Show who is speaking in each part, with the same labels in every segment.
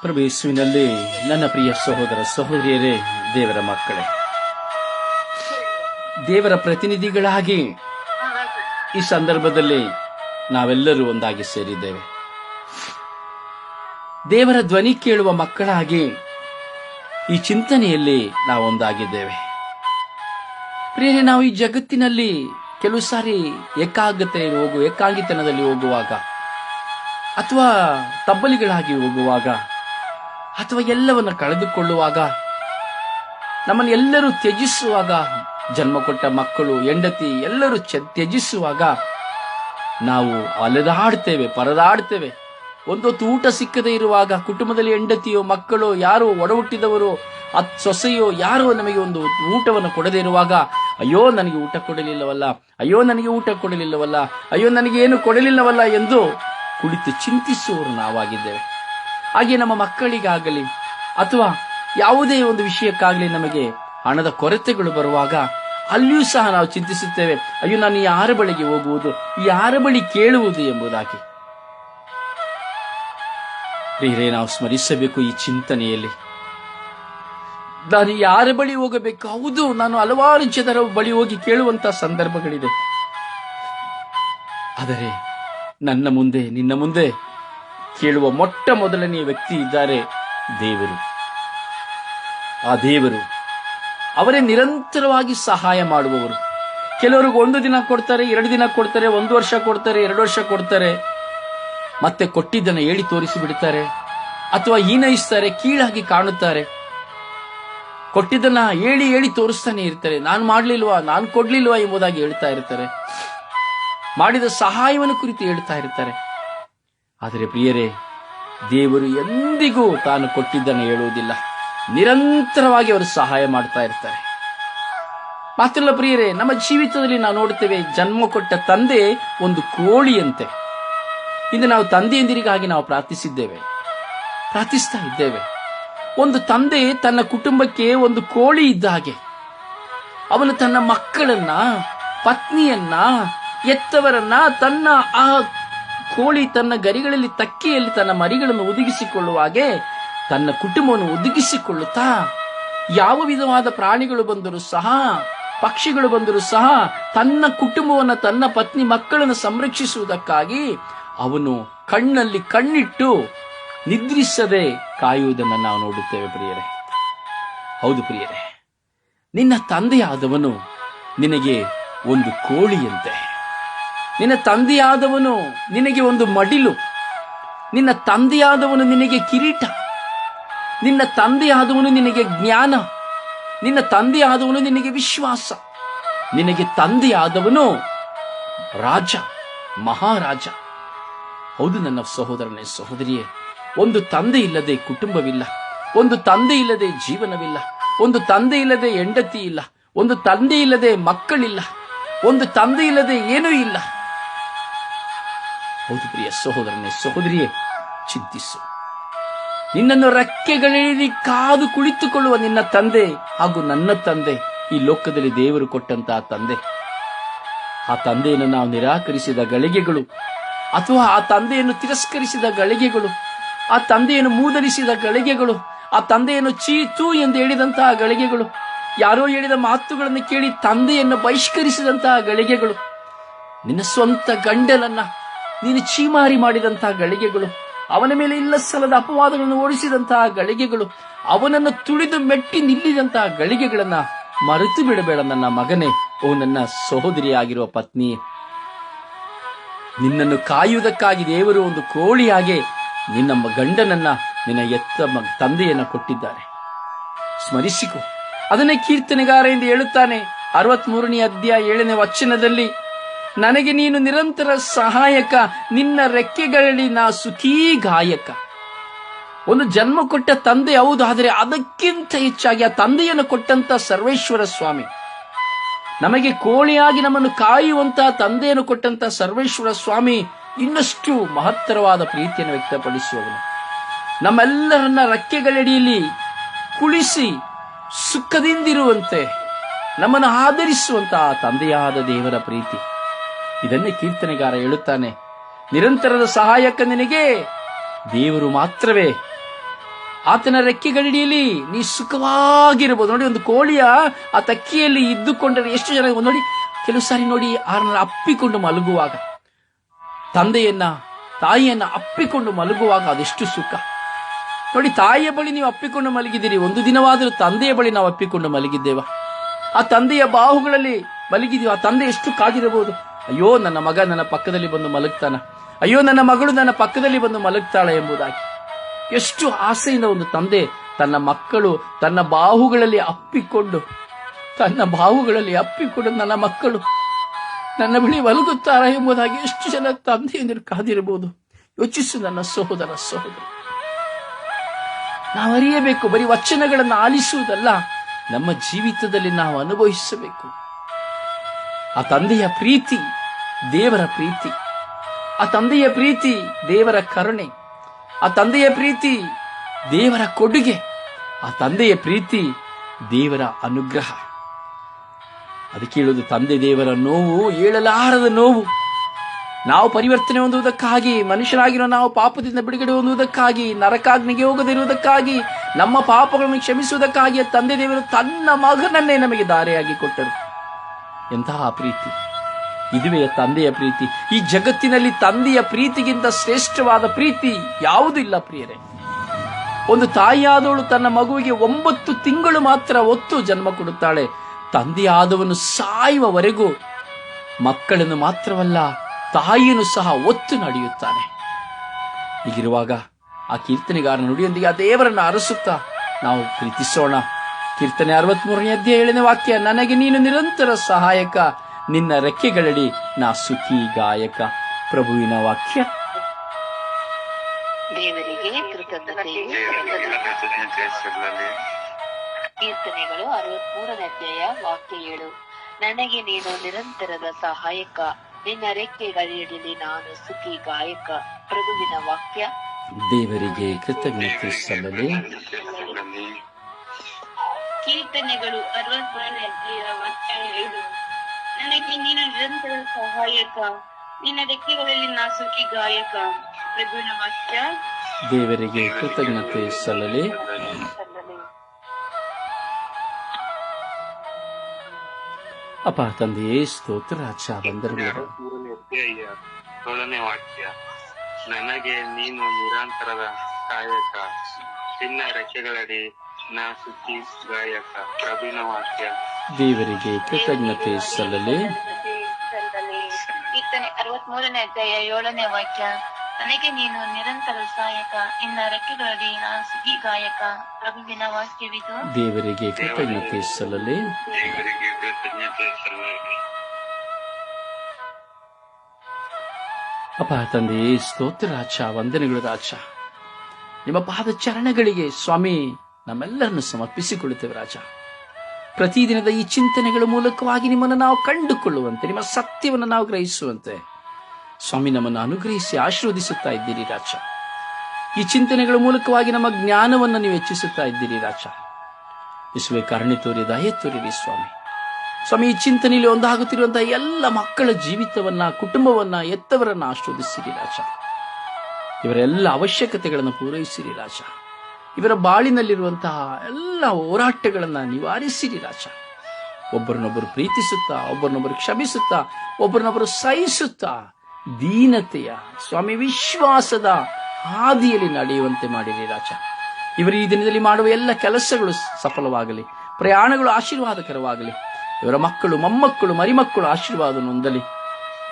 Speaker 1: ಪ್ರಭು ಯೇಸುವಿನಲ್ಲಿ ನನ್ನ ಪ್ರಿಯ ಸಹೋದರ ಸಹೋದರಿಯರೇ, ದೇವರ ಮಕ್ಕಳೇ. ದೇವರ ಪ್ರತಿನಿಧಿಗಳಾಗಿ ಈ ಸಂದರ್ಭದಲ್ಲಿ ನಾವೆಲ್ಲರೂ ಒಂದಾಗಿ ಸೇರಿದ್ದೇವೆ. ದೇವರ ಧ್ವನಿ ಕೇಳುವ ಮಕ್ಕಳಾಗಿ ಈ ಚಿಂತನೆಯಲ್ಲಿ ನಾವು ಒಂದಾಗಿದ್ದೇವೆ. ಪ್ರಿಯರೇ, ನಾವು ಈ ಜಗತ್ತಿನಲ್ಲಿ ಕೆಲವು ಸಾರಿ ಏಕಾಗ್ರತೆ ಹೋಗು, ಏಕಾಂಗಿತನದಲ್ಲಿ ಹೋಗುವಾಗ ಅಥವಾ ತಬ್ಬಲಿಗಳಾಗಿ ಹೋಗುವಾಗ ಅಥವಾ ಎಲ್ಲವನ್ನ ಕಳೆದುಕೊಳ್ಳುವಾಗ, ನಮ್ಮನ್ನು ಎಲ್ಲರೂ ತ್ಯಜಿಸುವಾಗ, ಜನ್ಮ ಕೊಟ್ಟ ಮಕ್ಕಳು, ಹೆಂಡತಿ ಎಲ್ಲರೂ ತ್ಯಜಿಸುವಾಗ ನಾವು ಅಲೆದಾಡ್ತೇವೆ, ಪರದಾಡ್ತೇವೆ. ಒಂದೊತ್ತು ಊಟ ಸಿಕ್ಕದೇ ಇರುವಾಗ, ಕುಟುಂಬದಲ್ಲಿ ಹೆಂಡತಿಯೋ, ಮಕ್ಕಳು, ಯಾರೋ ಒಡ ಹುಟ್ಟಿದವರು ಅತ್ ಸೊಸೆಯೋ, ಯಾರೋ ನಮಗೆ ಒಂದು ಊಟವನ್ನು ಕೊಡದೇ ಇರುವಾಗ, ಅಯ್ಯೋ ನನಗೆ ಊಟ ಕೊಡಲಿಲ್ಲವಲ್ಲ, ಅಯ್ಯೋ ನನಗೆ ಊಟ ಕೊಡಲಿಲ್ಲವಲ್ಲ, ಅಯ್ಯೋ ನನಗೆ ಏನು ಕೊಡಲಿಲ್ಲವಲ್ಲ ಎಂದು ಕುಳಿತು ಚಿಂತಿಸುವವರು ನಾವಾಗಿದ್ದೇವೆ. ಹಾಗೆ ನಮ್ಮ ಮಕ್ಕಳಿಗಾಗಲಿ ಅಥವಾ ಯಾವುದೇ ಒಂದು ವಿಷಯಕ್ಕಾಗಲಿ ನಮಗೆ ಹಣದ ಕೊರತೆಗಳು ಬರುವಾಗ ಅಲ್ಲಿಯೂ ಸಹ ನಾವು ಚಿಂತಿಸುತ್ತೇವೆ, ಅಯ್ಯೋ, ನಾನು ಯಾರ ಬಳಿಗೆ ಹೋಗುವುದು ಯಾರ ಬಳಿ ಕೇಳುವುದು ಎಂಬುದಾಗಿ. ಪ್ರಿಯರೇ, ನಾವು ಸ್ಮರಿಸಬೇಕು ಈ ಚಿಂತನೆಯಲ್ಲಿ. ನಾನು ಯಾರ ಬಳಿ ಹೋಗಬೇಕು? ಹೌದು, ನಾನು ಹಲವಾರು ಜನರ ಬಳಿ ಹೋಗಿ ಕೇಳುವಂತಹ ಸಂದರ್ಭಗಳಿದೆ. ಆದರೆ ನನ್ನ ಮುಂದೆ, ನಿನ್ನ ಮುಂದೆ ಕೇಳುವ ಮೊಟ್ಟ ಮೊದಲನೆಯ ವ್ಯಕ್ತಿ ಇದ್ದಾರೆ ದೇವರು. ಆ ದೇವರು ಅವರೇ ನಿರಂತರವಾಗಿ ಸಹಾಯ ಮಾಡುವವರು. ಕೆಲವರಿಗೆ ಒಂದು ದಿನ ಕೊಡ್ತಾರೆ, ಎರಡು ದಿನ ಕೊಡ್ತಾರೆ, ಒಂದು ವರ್ಷ ಕೊಡ್ತಾರೆ, ಎರಡು ವರ್ಷ ಕೊಡ್ತಾರೆ. ಮತ್ತೆ ಕೊಟ್ಟಿದ್ದನ್ನು ಹೇಳಿ ತೋರಿಸಿ ಬಿಡ್ತಾರೆ ಅಥವಾ ಹೀನಯಿಸ್ತಾರೆ ಕೀಳಾಗಿ ಕಾಣುತ್ತಾರೆ. ಕೊಟ್ಟಿದ್ದನ್ನ ಹೇಳಿ ಹೇಳಿ ತೋರಿಸ್ತಾನೆ ಇರ್ತಾರೆ. ನಾನು ಮಾಡ್ಲಿಲ್ವಾ, ನಾನು ಕೊಡ್ಲಿಲ್ವಾ ಎಂಬುದಾಗಿ ಹೇಳ್ತಾ ಇರ್ತಾರೆ. ಮಾಡಿದ ಸಹಾಯವನ್ನು ಕುರಿತು ಹೇಳ್ತಾ ಇರ್ತಾರೆ. ಆದರೆ ಪ್ರಿಯರೇ, ದೇವರು ಎಂದಿಗೂ ತಾನು ಕೊಟ್ಟಿದ್ದನ್ನು ಹೇಳುವುದಿಲ್ಲ. ನಿರಂತರವಾಗಿ ಅವರು ಸಹಾಯ ಮಾಡ್ತಾ ಇರ್ತಾರೆ. ಮಾತ್ರಲ್ಲ ಪ್ರಿಯರೇ, ನಮ್ಮ ಜೀವಿತದಲ್ಲಿ ನಾವು ನೋಡುತ್ತೇವೆ, ಜನ್ಮ ಕೊಟ್ಟ ತಂದೆ ಒಂದು ಕೋಳಿಯಂತೆ. ಇಂದು ನಾವು ತಂದೆಯಂದಿರಿಗಾಗಿ ನಾವು ಪ್ರಾರ್ಥಿಸಿದ್ದೇವೆ, ಪ್ರಾರ್ಥಿಸ್ತಾ ಇದ್ದೇವೆ. ಒಂದು ತಂದೆ ತನ್ನ ಕುಟುಂಬಕ್ಕೆ ಒಂದು ಕೋಳಿ ಇದ್ದ ಹಾಗೆ, ಅವನು ತನ್ನ ಮಕ್ಕಳನ್ನ, ಪತ್ನಿಯನ್ನ ಎತ್ತವರನ್ನ ತನ್ನ ಆ ಕೋಳಿ ತನ್ನ ಗರಿಗಳಲ್ಲಿ ತಕ್ಕೆಯಲ್ಲಿ ತನ್ನ ಮರಿಗಳನ್ನು ಒದಗಿಸಿಕೊಳ್ಳುವಾಗೆ ತನ್ನ ಕುಟುಂಬವನ್ನು ಒದಗಿಸಿಕೊಳ್ಳುತ್ತಾ ಯಾವ ವಿಧವಾದ ಪ್ರಾಣಿಗಳು ಬಂದರೂ ಸಹ, ಪಕ್ಷಿಗಳು ಬಂದರೂ ಸಹ ತನ್ನ ಕುಟುಂಬವನ್ನು, ತನ್ನ ಪತ್ನಿ ಮಕ್ಕಳನ್ನು ಸಂರಕ್ಷಿಸುವುದಕ್ಕಾಗಿ ಅವನು ಕಣ್ಣಲ್ಲಿ ಕಣ್ಣಿಟ್ಟು ನಿದ್ರಿಸದೆ ಕಾಯುವುದನ್ನು ನಾವು ನೋಡುತ್ತೇವೆ ಪ್ರಿಯರೇ. ಹೌದು ಪ್ರಿಯರೇ, ನಿನ್ನ ತಂದೆಯಾದವನು ನಿನಗೆ ಒಂದು ಕೋಳಿಯಂತೆ. ನಿನ್ನ ತಂದೆಯಾದವನು ನಿನಗೆ ಒಂದು ಮಡಿಲು. ನಿನ್ನ ತಂದೆಯಾದವನು ನಿನಗೆ ಕಿರೀಟ. ನಿನ್ನ ತಂದೆಯಾದವನು ನಿನಗೆ ಜ್ಞಾನ. ನಿನ್ನ ತಂದೆಯಾದವನು ನಿನಗೆ ವಿಶ್ವಾಸ. ನಿನಗೆ ತಂದೆಯಾದವನು ರಾಜ, ಮಹಾರಾಜ. ಹೌದು ನನ್ನ ಸಹೋದರನೇ ಸಹೋದರಿಯೇ, ಒಂದು ತಂದೆ ಇಲ್ಲದೆ ಕುಟುಂಬವಿಲ್ಲ, ಒಂದು ತಂದೆ ಇಲ್ಲದೆ ಜೀವನವಿಲ್ಲ, ಒಂದು ತಂದೆ ಇಲ್ಲದೆ ಹೆಂಡತಿ ಇಲ್ಲ, ಒಂದು ತಂದೆ ಇಲ್ಲದೆ ಮಕ್ಕಳಿಲ್ಲ, ಒಂದು ತಂದೆ ಇಲ್ಲದೆ ಏನೂ ಇಲ್ಲ. ಹೌದು ಪ್ರಿಯ ಸಹೋದರನೇ, ಸಹೋದರಿಯೇ, ಚಿಂತಿಸು. ನಿನ್ನನ್ನು ರೆಕ್ಕೆಗಳಲ್ಲಿ ಕಾದು ಕುಳಿತುಕೊಳ್ಳುವ ನಿನ್ನ ತಂದೆ ಹಾಗೂ ನನ್ನ ತಂದೆ, ಈ ಲೋಕದಲ್ಲಿ ದೇವರು ಕೊಟ್ಟಂತಹ ತಂದೆ. ಆ ತಂದೆಯನ್ನು ನಾವು ನಿರಾಕರಿಸಿದ ಗಳಿಗೆಗಳು ಅಥವಾ ಆ ತಂದೆಯನ್ನು ತಿರಸ್ಕರಿಸಿದ ಗಳಿಗೆಗಳು, ಆ ತಂದೆಯನ್ನು ಮೂದಲಿಸಿದ ಗಳಿಗೆಗಳು, ಆ ತಂದೆಯನ್ನು ಚೀತು ಎಂದು ಹೇಳಿದಂತಹ ಗಳಿಗೆಗಳು, ಯಾರೋ ಹೇಳಿದ ಮಾತುಗಳನ್ನು ಕೇಳಿ ತಂದೆಯನ್ನು ಬಹಿಷ್ಕರಿಸಿದಂತಹ ಗಳಿಗೆಗಳು, ನಿನ್ನ ಸ್ವಂತ ಗಂಡನನ್ನ ನೀನು ಚೀಮಾರಿ ಮಾಡಿದಂತಹ ಗಳಿಗೆಗಳು, ಅವನ ಮೇಲೆ ಇಲ್ಲ ಸಲದ ಅಪವಾದಗಳನ್ನು ಓಡಿಸಿದಂತಹ ಗಳಿಗೆಗಳು, ಅವನನ್ನು ತುಳಿದು ಮೆಟ್ಟಿ ನಿಲ್ಲಿದಂತಹ ಗಳಿಗೆಗಳನ್ನ ಮರೆತು ಬಿಡಬೇಡ ನನ್ನ ಮಗನೇ. ಓ ನನ್ನ ಸಹೋದರಿಯಾಗಿರುವ ಪತ್ನಿ ನಿನ್ನನ್ನು ಕಾಯುವುದಕ್ಕಾಗಿ ದೇವರು ಒಂದು ಕೋಳಿಯಾಗೆ ನಿನ್ನ ಗಂಡನನ್ನ ನಿನ್ನ ಎತ್ತ ತಂದೆಯನ್ನ ಕೊಟ್ಟಿದ್ದಾರೆ. ಸ್ಮರಿಸಿಕೊ. ಅದನ್ನೇ ಕೀರ್ತನೆಗಾರ ಎಂದು ಹೇಳುತ್ತಾನೆ ಅರವತ್ಮೂರನೇ ಅಧ್ಯಾಯ ಏಳನೇ ವಚನದಲ್ಲಿ. ನನಗೆ ನೀನು ನಿರಂತರ ಸಹಾಯಕ, ನಿನ್ನ ರೆಕ್ಕೆಗಳಲ್ಲಿ ನಾ ಸುಖೀ ಗಾಯಕ. ಒಂದು ಜನ್ಮ ಕೊಟ್ಟ ತಂದೆ ಹೌದು, ಆದರೆ ಅದಕ್ಕಿಂತ ಹೆಚ್ಚಾಗಿ ಆ ತಂದೆಯನ್ನು ಕೊಟ್ಟಂತ ಸರ್ವೇಶ್ವರ ಸ್ವಾಮಿ. ನಮಗೆ ಕೋಳಿಯಾಗಿ ನಮ್ಮನ್ನು ಕಾಯುವಂತಹ ತಂದೆಯನ್ನು ಕೊಟ್ಟಂತ ಸರ್ವೇಶ್ವರ ಸ್ವಾಮಿ ಇನ್ನಷ್ಟು ಮಹತ್ತರವಾದ ಪ್ರೀತಿಯನ್ನು ವ್ಯಕ್ತಪಡಿಸುವವನು. ನಮ್ಮೆಲ್ಲರನ್ನ ರೆಕ್ಕೆಗಳಡಿಯಲ್ಲಿ ಕುಳಿಸಿ ಸುಖದಿಂದಿರುವಂತೆ, ನಮ್ಮನ್ನು ಆಧರಿಸುವಂತಹ ತಂದೆಯಾದ ದೇವರ ಪ್ರೀತಿ. ಇದನ್ನೇ ಕೀರ್ತನೆಗಾರ ಹೇಳುತ್ತಾನೆ. ನಿರಂತರದ ಸಹಾಯಕ ನಿನಗೆ, ದೇವರು ಮಾತ್ರವೇ. ಆತನ ರೆಕ್ಕೆಗಡಿಯಲ್ಲಿ ನೀ ಸುಖವಾಗಿರಬಹುದು ನೋಡಿ, ಒಂದು ಕೋಳಿಯ ಆ ತಕ್ಕಿಯಲ್ಲಿ ಇದ್ದುಕೊಂಡರೆ ಎಷ್ಟು ಜನ ನೋಡಿ, ಕೆಲವು ಸಾರಿ ನೋಡಿ, ಆರನ್ನ ಅಪ್ಪಿಕೊಂಡು ಮಲಗುವಾಗ, ತಂದೆಯನ್ನ, ತಾಯಿಯನ್ನ ಅಪ್ಪಿಕೊಂಡು ಮಲಗುವಾಗ ಅದೆಷ್ಟು ಸುಖ. ನೋಡಿ, ತಾಯಿಯ ಬಳಿ ನೀವು ಅಪ್ಪಿಕೊಂಡು ಮಲಗಿದ್ದೀರಿ. ಒಂದು ದಿನವಾದರೂ ತಂದೆಯ ಬಳಿ ನಾವು ಅಪ್ಪಿಕೊಂಡು ಮಲಗಿದ್ದೇವ. ಆ ತಂದೆಯ ಬಾಹುಗಳಲ್ಲಿ ಮಲಗಿದೀವಿ ಆ ತಂದೆ ಎಷ್ಟು ಕಾದಿರಬಹುದು. ಅಯ್ಯೋ, ನನ್ನ ಮಗ ನನ್ನ ಪಕ್ಕದಲ್ಲಿ ಬಂದು ಮಲಗ್ತಾನ. ಅಯ್ಯೋ, ನನ್ನ ಮಗಳು ನನ್ನ ಪಕ್ಕದಲ್ಲಿ ಬಂದು ಮಲಗ್ತಾಳೆ ಎಂಬುದಾಗಿ. ಎಷ್ಟು ಆಸೆಯಿಂದ ಒಂದು ತಂದೆ ತನ್ನ ಮಕ್ಕಳು ತನ್ನ ಬಾಹುಗಳಲ್ಲಿ ಅಪ್ಪಿಕೊಂಡು, ತನ್ನ ಬಾಹುಗಳಲ್ಲಿ ಅಪ್ಪಿಕೊಂಡು ನನ್ನ ಮಕ್ಕಳು ನನ್ನ ಬಳಿ ಮಲಗುತ್ತಾರ ಎಂಬುದಾಗಿ ಎಷ್ಟು ಜನ ತಂದೆಯಿಂದ ಕಾದಿರಬಹುದು. ಯೋಚಿಸು ನನ್ನ ಸಹೋದರ ಸಹೋದರ. ನಾವು ಅರಿಯಬೇಕು ಬರೀ ವಚನಗಳನ್ನು ಆಲಿಸುವುದಲ್ಲ, ನಮ್ಮ ಜೀವಿತದಲ್ಲಿ ನಾವು ಅನುಭವಿಸಬೇಕು. ಆ ತಂದೆಯ ಪ್ರೀತಿ, ದೇವರ ಪ್ರೀತಿ. ಆ ತಂದೆಯ ಪ್ರೀತಿ, ದೇವರ ಕರುಣೆ. ಆ ತಂದೆಯ ಪ್ರೀತಿ, ದೇವರ ಕೊಡುಗೆ. ಆ ತಂದೆಯ ಪ್ರೀತಿ, ದೇವರ ಅನುಗ್ರಹ. ಅದಕ್ಕೆ ಹೇಳುವುದು, ತಂದೆ ದೇವರ ನೋವು ಹೇಳಲಾರದ ನೋವು. ನಾವು ಪರಿವರ್ತನೆ ಹೊಂದುವುದಕ್ಕಾಗಿ ಮನುಷ್ಯರಾಗಿರೋ ನಾವು ಪಾಪದಿಂದ ಬಿಡುಗಡೆ ಹೊಂದುವುದಕ್ಕಾಗಿ, ನರಕಾಗ್ನಿಗೆ ಹೋಗದಿರುವುದಕ್ಕಾಗಿ, ನಮ್ಮ ಪಾಪಗಳನ್ನು ಕ್ಷಮಿಸುವುದಕ್ಕಾಗಿ ತಂದೆ ದೇವರು ತನ್ನ ಮಗನನ್ನೇ ನಮಗೆ ದಾರಿಯಾಗಿ ಕೊಟ್ಟರು. ಎಂತಹ ಪ್ರೀತಿ? ಇದುವೇ ತಂದೆಯ ಪ್ರೀತಿ. ಈ ಜಗತ್ತಿನಲ್ಲಿ ತಂದೆಯ ಪ್ರೀತಿಗಿಂತ ಶ್ರೇಷ್ಠವಾದ ಪ್ರೀತಿ ಯಾವುದೂ ಇಲ್ಲ ಪ್ರಿಯರೇ. ಒಂದು ತಾಯಿಯಾದವಳು ತನ್ನ ಮಗುವಿಗೆ ಒಂಬತ್ತು ತಿಂಗಳು ಮಾತ್ರ ಒತ್ತು ಜನ್ಮ ಕೊಡುತ್ತಾಳೆ. ತಂದೆಯಾದವನು ಸಾಯುವವರೆಗೂ ಮಕ್ಕಳನ್ನು ಮಾತ್ರವಲ್ಲ, ತಾಯಿಯನ್ನು ಸಹ ಒತ್ತು ನಡೆಯುತ್ತಾನೆ. ಹೀಗಿರುವಾಗ ಆ ಕೀರ್ತನೆಗಾರ ನುಡಿಯೊಂದಿಗೆ ಆ ದೇವರನ್ನು ಅರಸುತ್ತಾ ನಾವು ಪ್ರೀತಿಸೋಣ. ಕೀರ್ತನೆ ಅರವತ್ಮೂರನೇ ಅಧ್ಯಾಯ ಏಳನೇ ವಾಕ್ಯ ನನಗೆ ನೀನು ನಿರಂತರ ಸಹಾಯಕ ನಿನ್ನ ರೆಕ್ಕೆಗಳಡಿ ನಾ ಸುಖಿ ಗಾಯಕ. ಪ್ರಭುವಿನ ವಾಕ್ಯ.
Speaker 2: ಕೀರ್ತನೆಗಳು ಅರವತ್ಮೂರನೇ ಅಧ್ಯಾಯ ವಾಕ್ಯ ಏಳು. ನನಗೆ ನೀನು ನಿರಂತರದ ಸಹಾಯಕ ನಿನ್ನ ರೆಕ್ಕೆಗಳಿರಲಿ ನಾನು ಸುಖಿ ಗಾಯಕ. ಪ್ರಭುವಿನ ವಾಕ್ಯ.
Speaker 1: ದೇವರಿಗೆ ಕೃತಜ್ಞತೆ ಸಲ್ಲಲಿ.
Speaker 2: ಕೀರ್ತನೆಗಳು ಏಳು ನನಗೆ ನೀನು ನಿರಂತರ ಸಹಾಯಕ. ನಿನ್ನ ರೆಕ್ಕೆಗಳಲ್ಲಿ ನಾಸುಕಿ ಗಾಯಕ. ಪ್ರಭುನ ವಾಕ್ಯ
Speaker 1: ದೇವರಿಗೆ ಕೃತಜ್ಞತೆ ಸಲ್ಲಲಿ. ಅಪ್ಪ ತಂದೆಯೇ ಸ್ತೋತ್ರ ಚಾಬಂದರು ಬಂದರುಗಳು
Speaker 3: ಮೂರನೇ ಅಧ್ಯಾಯ ಏಳನೇ ವಾಕ್ಯ. ನನಗೆ ನೀನು ನಿರಂತರದ ಸಹಾಯಕ. ಚಿನ್ನ ರೆಕ್ಕೆಗಳಡಿ
Speaker 1: ದೇವರಿಗೆ ಕೃತಜ್ಞತೆ ಸಲ್ಲಲಿ.
Speaker 2: ಕೀರ್ತನೆ ಅರವತ್ಮೂರನೇ ಅಧ್ಯಾಯ ಏಳನೇ ವಾಕ್ಯ ನನಗೆ ನೀನು ನಿರಂತರ ಸಹಾಯಕ ನಿನ್ನ ರೆಕ್ಕೆಗಳಡಿ ನಾನು ಗಾಯಕ. ಪ್ರಭುವಿನ ವಾಕ್ಯವಿದು.
Speaker 1: ದೇವರಿಗೆ ಕೃತಜ್ಞತೆ ಸಲ್ಲಲಿ.
Speaker 3: ದೇವರಿಗೆ ಕೃತಜ್ಞತೆ ಸಲ್ಲಲಿ.
Speaker 1: ಅಪ್ಪ ತಂದೆಯೇ ಸ್ತೋತ್ರ ರಾಜ ವಂದನೆಗಳು ರಾಜ. ನಿಮ್ಮ ಪಾದ ಚರಣಗಳಿಗೆ ಸ್ವಾಮಿ ನಮ್ಮೆಲ್ಲರನ್ನು ಸಮರ್ಪಿಸಿಕೊಳ್ಳುತ್ತೇವೆ ರಾಜ. ಪ್ರತಿದಿನದ ಈ ಚಿಂತನೆಗಳ ಮೂಲಕವಾಗಿ ನಿಮ್ಮನ್ನು ನಾವು ಕಂಡುಕೊಳ್ಳುವಂತೆ, ನಿಮ್ಮ ಸತ್ಯವನ್ನು ನಾವು ಗ್ರಹಿಸುವಂತೆ. ಸ್ವಾಮಿ ನಮ್ಮನ್ನು ಅನುಗ್ರಹಿಸಿ ಆಶೀರ್ವದಿಸುತ್ತಾ ಇದ್ದೀರಿ ರಾಜ. ಈ ಚಿಂತನೆಗಳ ಮೂಲಕವಾಗಿ ನಮ್ಮ ಜ್ಞಾನವನ್ನು ನೀವು ಹೆಚ್ಚಿಸುತ್ತಾ ಇದ್ದೀರಿ ರಾಜ. ಇಸುವೆ ಕರುಣೆ ತೋರಿ ದಯೆ ತೋರಿರಿ ಸ್ವಾಮಿ. ಸ್ವಾಮಿ, ಈ ಚಿಂತನೆಯಲ್ಲಿ ಒಂದಾಗುತ್ತಿರುವಂತಹ ಎಲ್ಲ ಮಕ್ಕಳ ಜೀವಿತವನ್ನ, ಕುಟುಂಬವನ್ನ ಎತ್ತವರನ್ನ ಆಶೀರ್ವದಿಸಿರಿ ರಾಜ. ಇವರೆಲ್ಲ ಅವಶ್ಯಕತೆಗಳನ್ನು ಪೂರೈಸಿರಿ ರಾಜ. ಇವರ ಬಾಳಿನಲ್ಲಿರುವಂತಹ ಎಲ್ಲ ಹೋರಾಟಗಳನ್ನ ನಿವಾರಿಸಿರಿ ರಾಜ. ಒಬ್ಬರನ್ನೊಬ್ಬರು ಪ್ರೀತಿಸುತ್ತಾ, ಒಬ್ಬರನ್ನೊಬ್ಬರು ಕ್ಷಮಿಸುತ್ತಾ, ಒಬ್ಬರನ್ನೊಬ್ಬರು ಸಹಿಸುತ್ತಾ ದೀನತೆಯ, ಸ್ವಾಮಿ ವಿಶ್ವಾಸದ ಹಾದಿಯಲ್ಲಿ ನಡೆಯುವಂತೆ ಮಾಡಿರಿ ರಾಜ. ಇವರು ಈ ದಿನದಲ್ಲಿ ಮಾಡುವ ಎಲ್ಲ ಕೆಲಸಗಳು ಸಫಲವಾಗಲಿ, ಪ್ರಯಾಣಗಳು ಆಶೀರ್ವಾದಕರವಾಗಲಿ, ಇವರ ಮಕ್ಕಳು, ಮೊಮ್ಮಕ್ಕಳು, ಮರಿಮಕ್ಕಳು ಆಶೀರ್ವಾದ ನೊಂದಲಿ,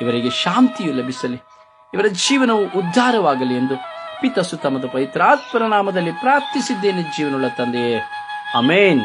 Speaker 1: ಇವರಿಗೆ ಶಾಂತಿಯು ಲಭಿಸಲಿ, ಇವರ ಜೀವನವು ಉದ್ಧಾರವಾಗಲಿ ಎಂದು ಪಿತ ತಮ್ಮದು ಪವಿತ್ರಾತ್ಮರ ನಾಮದಲ್ಲಿ ಪ್ರಾರ್ಥಿಸಿದ್ದೇನೆ ಜೀವನುಳ್ಳ ತಂದೆಯೇ ಅಮೇನ್.